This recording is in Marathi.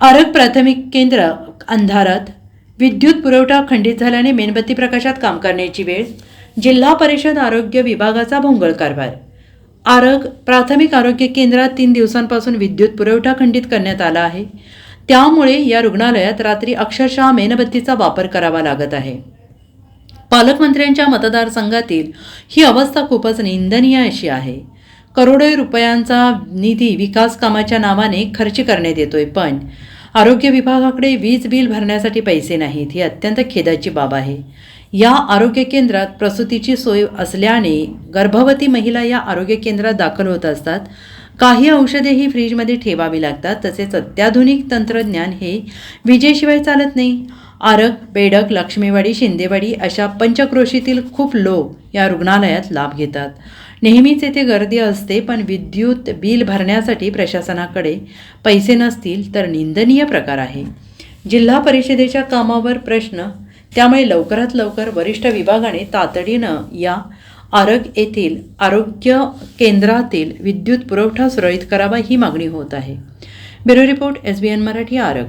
आरग प्राथमिक केंद्र अंधारात विद्युत पुरवठा खंडित झाल्याने मेणबत्ती प्रकाशात काम करण्याची वेळ जिल्हा परिषद आरोग्य विभागाचा भोंगळ कारभार. आरग प्राथमिक आरोग्य केंद्रात तीन दिवसांपासून विद्युत पुरवठा खंडित करण्यात आला आहे. त्यामुळे या रुग्णालयात रात्री अक्षरशः मेणबत्तीचा वापर करावा लागत आहे. पालकमंत्र्यांच्या मतदारसंघातील ही अवस्था खूपच निंदनीय अशी आहे. करोडो रुपयांचा निधी विकास कामाच्या नावाने खर्च करण्यात येतोय पण आरोग्य विभागाकडे वीज बिल भरण्यासाठी पैसे नाहीत ही अत्यंत खेदाची बाब आहे. या आरोग्य केंद्रात प्रसूतीची सोय असल्याने गर्भवती महिला या आरोग्य केंद्रात दाखल होत असतात. काही औषधेही फ्रीजमध्ये ठेवावी लागतात तसेच अत्याधुनिक तंत्रज्ञान हे विजेशिवाय चालत नाही. आरग बेडक लक्ष्मीवाडी शिंदेवाडी अशा पंचक्रोशीतील खूप लोक या रुग्णालयात लाभ घेतात. नेहमीच येथे गर्दी असते पण विद्युत बिल भरण्यासाठी प्रशासनाकडे पैसे नसतील तर निंदनीय प्रकार आहे. जिल्हा परिषदेच्या कामावर प्रश्न त्यामुळे लवकरात लवकर वरिष्ठ विभागाने तातडीनं या आरग येथील आरोग्य केंद्रातील विद्युत पुरवठा सुरळीत करावा ही मागणी होत आहे. Bureau report S B N Marathi Arag.